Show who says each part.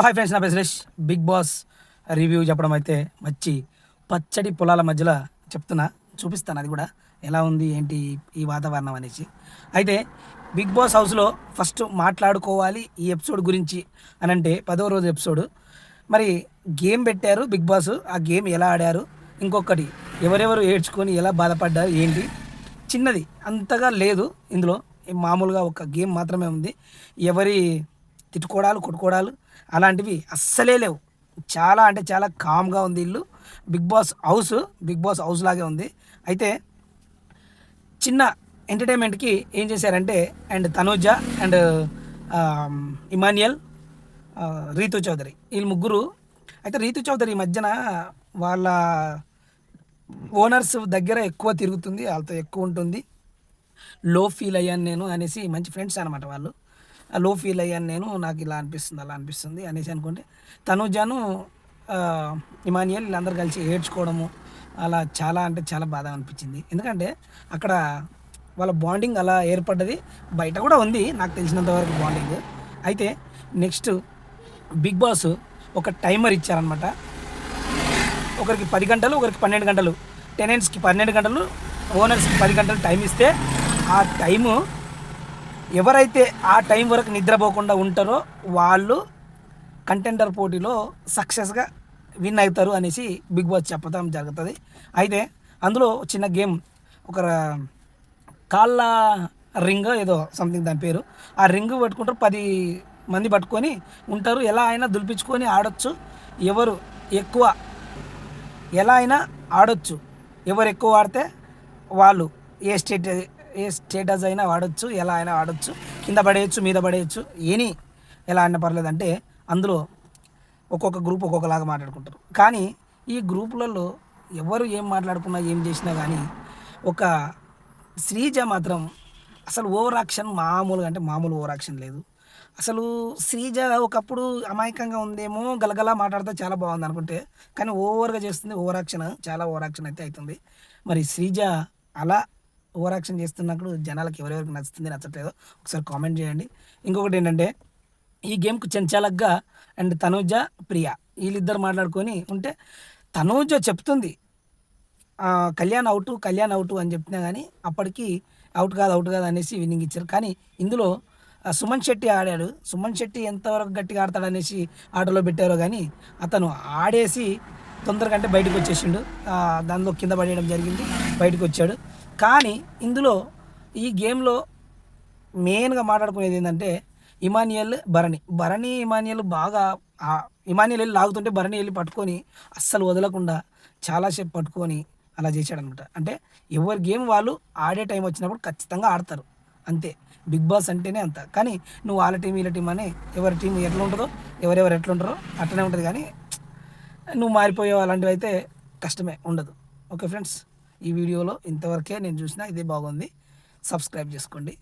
Speaker 1: Hi friends నా పేరు big boss review చెప్పడం అయితే మంచి పచ్చడి పొలాల మధ్యలో చెప్తున్నా చూపిస్తాను అది కూడా. ఎలా ఉంది ఏంటి ఈ వాతావరణం అనేసి. అయితే బిగ్ బాస్ హౌస్లో ఫస్ట్ మాట్లాడుకోవాలి ఈ ఎపిసోడ్ గురించి అని అంటే పదో రోజు ఎపిసోడ్. మరి గేమ్ పెట్టారు బిగ్ బాస్ ఆ గేమ్ ఎలా ఆడారు? ఇంకొకటి ఎవరెవరు ఏడ్చుకొని ఎలా బాధపడ్డారు ఏంటి? చిన్నది అంతగా లేదు ఇందులో. మామూలుగా ఒక గేమ్ మాత్రమే ఉంది. ఎవరి తిట్టుకోవడాలు కొట్టుకోవడాలు అలాంటివి అస్సలే లేవు. చాలా అంటే చాలా కామ్గా ఉంది ఇల్లు. Bigg Boss house Bigg Boss house లాగే ఉంది. అయితే చిన్న ఎంటర్టైన్మెంట్కి ఏం చేశారంటే and Thanuja and Emmanuel Rithu Chowdary. వీళ్ళు ముగ్గురు. అయితే రీతు చౌదరి ఈ మధ్యన వాళ్ళ ఓనర్స్ దగ్గర ఎక్కువ తిరుగుతుంది వాళ్ళతో ఎక్కువ ఉంటుంది. లో ఫీల్ అయ్యాను నేను అనేసి మంచి ఫ్రెండ్స్ అనమాట వాళ్ళు. లో ఫీల్ అయ్యాను నేను నాకు ఇలా అనిపిస్తుంది అలా అనిపిస్తుంది అనేసి అనుకుంటే తనుజాను ఇమానియల్ వీళ్ళందరూ కలిసి ఏడ్చుకోవడము అలా చాలా అంటే చాలా బాధ అనిపించింది. ఎందుకంటే అక్కడ వాళ్ళ బాండింగ్ అలా ఏర్పడ్డది బయట కూడా ఉంది నాకు తెలిసినంత వరకు బాండింగ్ అయితే నెక్స్ట్ బిగ్ బాస్ ఒక టైమర్ ఇచ్చారనమాట ఒకరికి పది గంటలు ఒకరికి పన్నెండు గంటలు. టెనెంట్స్కి పన్నెండు గంటలు ఓనర్స్కి పది గంటలు టైం ఇస్తే ఆ టైము ఎవరైతే ఆ టైం వరకు నిద్రపోకుండా ఉంటారో వాళ్ళు కంటెండర్ పోటీలో సక్సెస్గా విన్ అవుతారు అనేసి బిగ్ బాస్ చెప్పడం జరుగుతుంది. అయితే అందులో చిన్న గేమ్ ఒక కాళ్ళ రింగ్ ఏదో సంథింగ్ దాని పేరు. ఆ రింగ్ పట్టుకుంటారు పది మంది పట్టుకొని ఉంటారు. ఎలా అయినా దులిపించుకొని ఆడొచ్చు. ఎవరు ఎక్కువ ఎలా అయినా ఆడొచ్చు. ఎవరు ఎక్కువ ఆడితే వాళ్ళు ఏ స్టేట్ ఏ స్టేటస్ అయినా వాడచ్చు ఎలా అయినా వాడచ్చు కింద పడేయచ్చు మీద పడేయచ్చు ఏని ఎలా అయినా పర్లేదు అంటే అందులో ఒక్కొక్క గ్రూప్ ఒక్కొక్కలాగా మాట్లాడుకుంటారు. కానీ ఈ గ్రూపులలో ఎవరు ఏం మాట్లాడుకున్నా ఏం చేసినా కానీ ఒక శ్రీజ మాత్రం అసలు ఓవర్ యాక్షన్ మామూలుగా అంటే మామూలు ఓవర్ యాక్షన్ లేదు. అసలు శ్రీజ ఒకప్పుడు అమాయకంగా ఉందేమో గలగలా మాట్లాడితే చాలా బాగుంది అనుకుంటే కానీ ఓవర్గా చేస్తుంది ఓవర్ యాక్షన్ చాలా ఓవర్ యాక్షన్ అయితే అవుతుంది మరి శ్రీజ అలా ఓవర్ యాక్షన్ చేస్తున్నప్పుడు జనాలకు ఎవరెవరికి నచ్చుతుంది నచ్చట్లేదో ఒకసారి కామెంట్ చేయండి. ఇంకొకటి ఏంటంటే ఈ గేమ్కు చెంచాలగ్గా అండ్ తనూజ ప్రియా వీళ్ళిద్దరు మాట్లాడుకొని ఉంటే తనూజ చెప్తుంది కళ్యాణ్ అవుట్ కళ్యాణ్ అవుట్ అని చెప్పినా కానీ అప్పటికి అవుట్ కాదు అవుట్ కాదు అనేసి విన్నింగ్ ఇచ్చారు. కానీ ఇందులో సుమన్ శెట్టి ఆడాడు. సుమన్ శెట్టి ఎంతవరకు గట్టిగా ఆడతాడు అనేసి ఆటలో పెట్టారో కానీ అతను ఆడేసి తొందరగా అంటే బయటకు వచ్చేసిండు. దానిలో కింద పడేయడం జరిగింది బయటకు వచ్చాడు. కానీ ఇందులో ఈ గేమ్లో మెయిన్గా మాట్లాడుకునేది ఏంటంటే ఇమానియల్ భరణి. భరణి ఇమానియల్ బాగా ఇమానియల్ వెళ్ళి లాగుతుంటే భరణి వెళ్ళి పట్టుకొని అస్సలు వదలకుండా చాలాసేపు పట్టుకొని అలా చేశాడనమాట అంటే ఎవరి గేమ్ వాళ్ళు ఆడే టైం వచ్చినప్పుడు ఖచ్చితంగా ఆడతారు. అంతే. బిగ్ బాస్ అంటేనే అంత. కానీ నువ్వు వాళ్ళ టీం వీళ్ళ టీం అని ఎవరి టీం ఎట్లా ఉంటుందో ఎవరెవరు ఎట్లా ఉంటారో అట్లనే ఉంటుంది. కానీ నువ్వు మారిపోయావు అలాంటివి అయితే కష్టమే ఉండదు. Okay friends? ఈ వీడియోలో ఇంతవరకే నేను చూసిన ఇదే బాగుంది. సబ్స్క్రైబ్ చేసుకోండి.